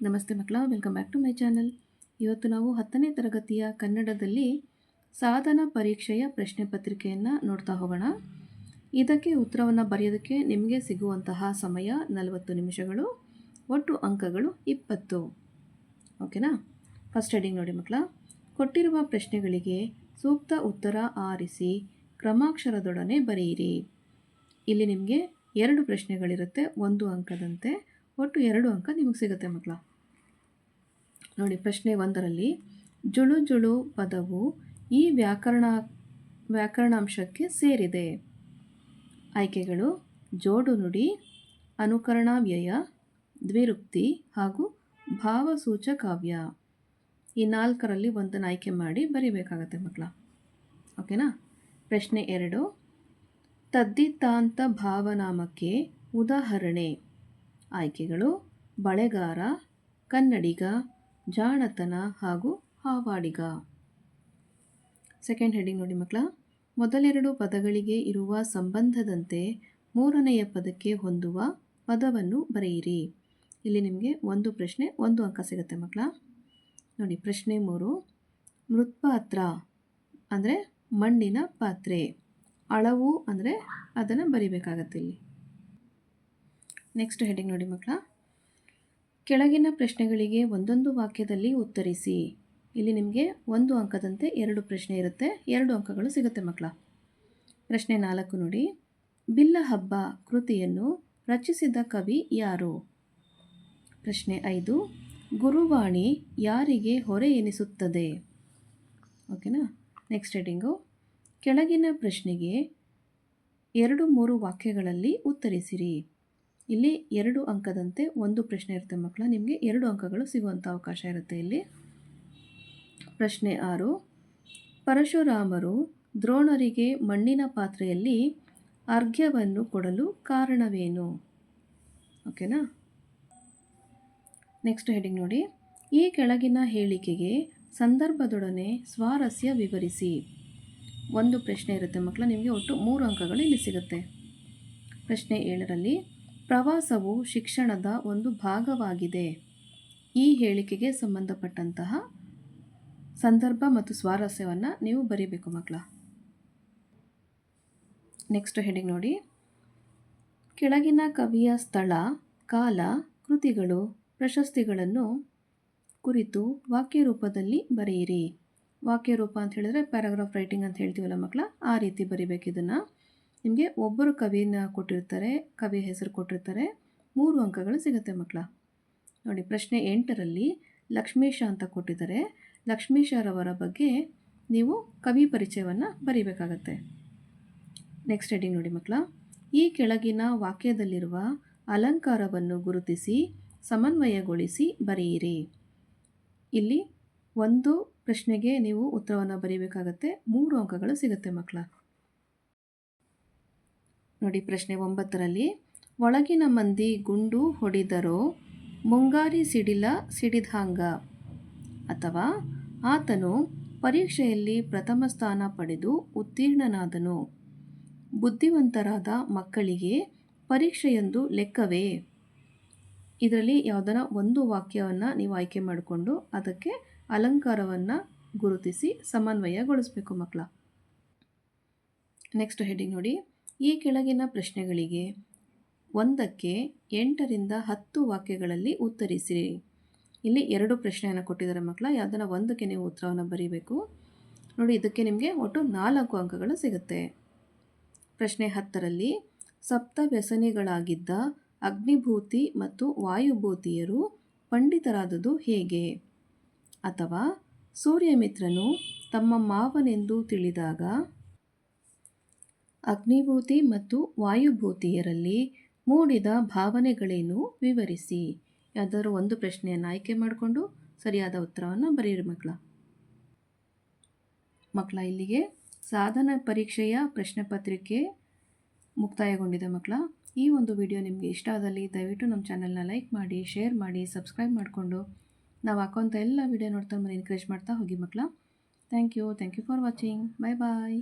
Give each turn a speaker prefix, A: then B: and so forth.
A: ನಮಸ್ತೆ ಮಕ್ಕಳ welcome back to my channel ಇವತ್ತು ನಾವು ಹತ್ತನೇ ತರಗತಿಯ ಕನ್ನಡದಲ್ಲಿ ಸಾಧನ ಪರೀಕ್ಷೆಯ ಪ್ರಶ್ನೆ ಪತ್ರಿಕೆಯನ್ನು ನೋಡ್ತಾ ಹೋಗೋಣ. ಇದಕ್ಕೆ ಉತ್ತರವನ್ನು ಬರೆಯೋದಕ್ಕೆ ನಿಮಗೆ ಸಿಗುವಂತಹ ಸಮಯ ನಲವತ್ತು ನಿಮಿಷಗಳು, ಒಟ್ಟು ಅಂಕಗಳು ಇಪ್ಪತ್ತು. ಓಕೆನಾ? ಫಸ್ಟ್ ಹೆಡಿಂಗ್ ನೋಡಿ ಮಕ್ಕಳ. ಕೊಟ್ಟಿರುವ ಪ್ರಶ್ನೆಗಳಿಗೆ ಸೂಕ್ತ ಉತ್ತರ ಆರಿಸಿ, ಕ್ರಮಾಕ್ಷರದೊಡನೆ ಬರೆಯಿರಿ. ಇಲ್ಲಿ ನಿಮಗೆ ಎರಡು ಪ್ರಶ್ನೆಗಳಿರುತ್ತೆ, ಒಂದು ಅಂಕದಂತೆ ಒಟ್ಟು ಎರಡು ಅಂಕ ನಿಮಗೆ ಸಿಗುತ್ತೆ ಮಕ್ಕಳ. ನೋಡಿ ಪ್ರಶ್ನೆ ಒಂದರಲ್ಲಿ, ಜುಳು ಜುಳು ಪದವು ಈ ವ್ಯಾಕರಣ, ವ್ಯಾಕರಣಾಂಶಕ್ಕೆ ಸೇರಿದೆ. ಆಯ್ಕೆಗಳು, ಜೋಡು ನುಡಿ, ಅನುಕರಣ ವ್ಯಯ, ದ್ವಿರುಕ್ತಿ ಹಾಗೂ ಭಾವಸೂಚಕಾವ್ಯ ಈ ನಾಲ್ಕರಲ್ಲಿ ಒಂದನ್ನು ಆಯ್ಕೆ ಮಾಡಿ ಬರೀಬೇಕಾಗತ್ತೆ ಮಕ್ಕಳ. ಓಕೆನಾ? ಪ್ರಶ್ನೆ ಎರಡು ತದ್ದಿತಾಂತ ಭಾವನಾಮಕ್ಕೆ ಉದಾಹರಣೆ. ಆಯ್ಕೆಗಳು ಬಳೆಗಾರ, ಕನ್ನಡಿಗ, ಜಾಣತನ ಹಾಗೂ ಹಾವಾಡಿಗ. ಸೆಕೆಂಡ್ ಹೆಡಿಂಗ್ ನೋಡಿ ಮಕ್ಕಳ, ಮೊದಲೆರಡು ಪದಗಳಿಗೆ ಇರುವ ಸಂಬಂಧದಂತೆ ಮೂರನೆಯ ಪದಕ್ಕೆ ಹೊಂದುವ ಪದವನ್ನು ಬರೆಯಿರಿ. ಇಲ್ಲಿ ನಿಮಗೆ ಒಂದು ಪ್ರಶ್ನೆ, ಒಂದು ಅಂಕ ಸಿಗುತ್ತೆ ಮಕ್ಕಳ. ನೋಡಿ, ಪ್ರಶ್ನೆ ಮೂರು, ಮೃತ್ಪಾತ್ರ ಅಂದರೆ ಮಣ್ಣಿನ ಪಾತ್ರೆ. ಅಳವು ಅಂದರೆ ಅದನ್ನು ಬರಿಬೇಕಾಗತ್ತೆ ಇಲ್ಲಿ. ನೆಕ್ಸ್ಟ್ ಹೆಡಿಂಗ್ ನೋಡಿ ಮಕ್ಕಳ. ಕೆಳಗಿನ ಪ್ರಶ್ನೆಗಳಿಗೆ ಒಂದೊಂದು ವಾಕ್ಯದಲ್ಲಿ ಉತ್ತರಿಸಿ. ಇಲ್ಲಿ ನಿಮಗೆ ಒಂದು ಅಂಕದಂತೆ ಎರಡು ಪ್ರಶ್ನೆ ಇರುತ್ತೆ. ಎರಡು ಅಂಕಗಳು ಸಿಗುತ್ತೆ ಮಕ್ಕಳ. ಪ್ರಶ್ನೆ ನಾಲ್ಕು ನೋಡಿ. ಬಿಲ್ಲ ಹಬ್ಬ ಕೃತಿಯನ್ನು ರಚಿಸಿದ ಕವಿ ಯಾರು? ಪ್ರಶ್ನೆ ಐದು. ಗುರುವಾಣಿ ಯಾರಿಗೆ ಹೊರೆ ಎನಿಸುತ್ತದೆ? ಓಕೆನಾ? ನೆಕ್ಸ್ಟ್ ಹೆಡಿಂಗು ಕೆಳಗಿನ ಪ್ರಶ್ನೆಗೆ ಎರಡು ಮೂರು ವಾಕ್ಯಗಳಲ್ಲಿ ಉತ್ತರಿಸಿರಿ. ಇಲ್ಲಿ ಎರಡು ಅಂಕದಂತೆ ಒಂದು ಪ್ರಶ್ನೆ ಇರುತ್ತೆ ಮಕ್ಕಳ. ನಿಮಗೆ ಎರಡು ಅಂಕಗಳು ಸಿಗುವಂಥ ಅವಕಾಶ ಇರುತ್ತೆ ಇಲ್ಲಿ. ಪ್ರಶ್ನೆ ಆರು, ಪರಶುರಾಮರು ದ್ರೋಣರಿಗೆ ಮಣ್ಣಿನ ಪಾತ್ರೆಯಲ್ಲಿ ಅರ್ಘ್ಯವನ್ನು ಕೊಡಲು ಕಾರಣವೇನು? ಓಕೆನಾ ನೆಕ್ಸ್ಟ್ ಹೆಡಿಂಗ್ ನೋಡಿ. ಈ ಕೆಳಗಿನ ಹೇಳಿಕೆಗೆ ಸಂದರ್ಭದೊಡನೆ ಸ್ವಾರಸ್ಯ ವಿವರಿಸಿ. ಒಂದು ಪ್ರಶ್ನೆ ಇರುತ್ತೆ ಮಕ್ಕಳ. ನಿಮಗೆ ಒಟ್ಟು ಮೂರು ಅಂಕಗಳು ಇಲ್ಲಿ ಸಿಗುತ್ತೆ. ಪ್ರಶ್ನೆ ಏಳರಲ್ಲಿ ಪ್ರವಾಸವು ಶಿಕ್ಷಣದ ಒಂದು ಭಾಗವಾಗಿದೆ. ಈ ಹೇಳಿಕೆಗೆ ಸಂಬಂಧಪಟ್ಟಂತಹ ಸಂದರ್ಭ ಮತ್ತು ಸ್ವಾರಸ್ಯವನ್ನು ನೀವು ಬರೀಬೇಕು ಮಕ್ಕಳ. ನೆಕ್ಸ್ಟ್ ಹೆಡಿಂಗ್ ನೋಡಿ. ಕೆಳಗಿನ ಕವಿಯ ಸ್ಥಳ, ಕಾಲ, ಕೃತಿಗಳು, ಪ್ರಶಸ್ತಿಗಳನ್ನು ಕುರಿತು ವಾಕ್ಯ ರೂಪದಲ್ಲಿ ಬರೆಯಿರಿ. ವಾಕ್ಯ ರೂಪ ಅಂತ ಹೇಳಿದ್ರೆ ಪ್ಯಾರಾಗ್ರಾಫ್ ರೈಟಿಂಗ್ ಅಂತ ಹೇಳ್ತೀವಲ್ಲ ಮಕ್ಕಳ, ಆ ರೀತಿ ಬರಿಬೇಕು ಇದನ್ನು. ನಿಮಗೆ ಒಬ್ಬರು ಕವಿನ ಕೊಟ್ಟಿರ್ತಾರೆ ಕವಿ ಹೆಸರು ಕೊಟ್ಟಿರ್ತಾರೆ, ಮೂರು ಅಂಕಗಳು ಸಿಗುತ್ತೆ ಮಕ್ಕಳ. ನೋಡಿ, ಪ್ರಶ್ನೆ ಎಂಟರಲ್ಲಿ ಲಕ್ಷ್ಮೀಶ ಅಂತ ಕೊಟ್ಟಿದ್ದಾರೆ. ಲಕ್ಷ್ಮೀಶರವರ ಬಗ್ಗೆ ನೀವು ಕವಿ ಪರಿಚಯವನ್ನು ಬರೀಬೇಕಾಗತ್ತೆ. ನೆಕ್ಸ್ಟ್ ಹೆಡಿಂಗ್ ನೋಡಿ ಮಕ್ಕಳ. ಈ ಕೆಳಗಿನ ವಾಕ್ಯದಲ್ಲಿರುವ ಅಲಂಕಾರವನ್ನು ಗುರುತಿಸಿ, ಸಮನ್ವಯಗೊಳಿಸಿ ಬರೆಯಿರಿ. ಇಲ್ಲಿ ಒಂದು ಪ್ರಶ್ನೆಗೆ ನೀವು ಉತ್ತರವನ್ನು ಬರೀಬೇಕಾಗತ್ತೆ. ಮೂರು ಅಂಕಗಳು ಸಿಗುತ್ತೆ ಮಕ್ಕಳ. ನೋಡಿ ಪ್ರಶ್ನೆ ಒಂಬತ್ತರಲ್ಲಿ, ಒಳಗಿನ ಮಂದಿ ಗುಂಡು ಹೊಡಿದರೋ ಮುಂಗಾರಿ ಸಿಡಿಲ ಸಿಡಿದಾಂಗ ಅಥವಾ ಆತನು ಪರೀಕ್ಷೆಯಲ್ಲಿ ಪ್ರಥಮ ಸ್ಥಾನ ಪಡೆದು ಉತ್ತೀರ್ಣನಾದನು? ಬುದ್ಧಿವಂತರಾದ ಮಕ್ಕಳಿಗೆ ಪರೀಕ್ಷೆಯೊಂದು ಲೆಕ್ಕವೇ? ಇದರಲ್ಲಿ ಯಾವುದನ್ನ ಒಂದು ವಾಕ್ಯವನ್ನು ನೀವು ಆಯ್ಕೆ ಮಾಡಿಕೊಂಡು ಅದಕ್ಕೆ ಅಲಂಕಾರವನ್ನು ಗುರುತಿಸಿ ಸಮನ್ವಯಗೊಳಿಸಬೇಕು ಮಕ್ಕಳ. ನೆಕ್ಸ್ಟ್ ಹೆಡ್ಡಿಂಗ್ ನೋಡಿ. ಈ ಕೆಳಗಿನ ಪ್ರಶ್ನೆಗಳಿಗೆ ಒಂದಕ್ಕೆ ಎಂಟರಿಂದ ಹತ್ತು ವಾಕ್ಯಗಳಲ್ಲಿ ಉತ್ತರಿಸಿರಿ. ಇಲ್ಲಿ ಎರಡು ಪ್ರಶ್ನೆಯನ್ನು ಕೊಟ್ಟಿದ್ದಾರೆ ಮಕ್ಕಳ, ಯಾವುದನ್ನು ಒಂದಕ್ಕೆ ನೀವು ಉತ್ತರವನ್ನು ಬರೀಬೇಕು. ನೋಡಿ, ಇದಕ್ಕೆ ನಿಮಗೆ ಒಟ್ಟು ನಾಲ್ಕು ಅಂಕಗಳು ಸಿಗುತ್ತೆ. ಪ್ರಶ್ನೆ ಹತ್ತರಲ್ಲಿ, ಸಪ್ತ ವ್ಯಸನಿಗಳಾಗಿದ್ದ ಅಗ್ನಿಭೂತಿ ಮತ್ತು ವಾಯುಭೂತಿಯರು ಪಂಡಿತರಾದುದು ಹೇಗೆ? ಅಥವಾ ಸೂರ್ಯಮಿತ್ರನು ತಮ್ಮ ಮಾವನೆಂದು ತಿಳಿದಾಗ ಅಗ್ನಿಭೂತಿ ಮತ್ತು ವಾಯುಭೂತಿಯರಲ್ಲಿ ಮೂಡಿದ ಭಾವನೆಗಳೇನು? ವಿವರಿಸಿ. ಯಾವ್ದಾದ್ರು ಒಂದು ಪ್ರಶ್ನೆಯನ್ನು ಆಯ್ಕೆ ಮಾಡಿಕೊಂಡು ಸರಿಯಾದ ಉತ್ತರವನ್ನು ಬರೆಯಿರಿ ಮಕ್ಕಳ. ಮಕ್ಕಳ, ಇಲ್ಲಿಗೆ ಸಾಧನ ಪರೀಕ್ಷೆಯ ಪ್ರಶ್ನೆ ಪತ್ರಿಕೆ ಮುಕ್ತಾಯಗೊಂಡಿದೆ ಮಕ್ಕಳ. ಈ ಒಂದು ವಿಡಿಯೋ ನಿಮಗೆ ಇಷ್ಟ ಆದಲ್ಲಿ ದಯವಿಟ್ಟು ನಮ್ಮ ಚಾನಲ್ನ ಲೈಕ್ ಮಾಡಿ, ಶೇರ್ ಮಾಡಿ, ಸಬ್ಸ್ಕ್ರೈಬ್ ಮಾಡಿಕೊಂಡು ನಾವು ಹಾಕೋಂಥ ಎಲ್ಲ ವಿಡಿಯೋ ನೋಡ್ತಾ ಮನೆ ಎನ್ಕರೇಜ್ ಮಾಡ್ತಾ ಹೋಗಿ ಮಕ್ಕಳ. Thank you thank you for watching. Bye bye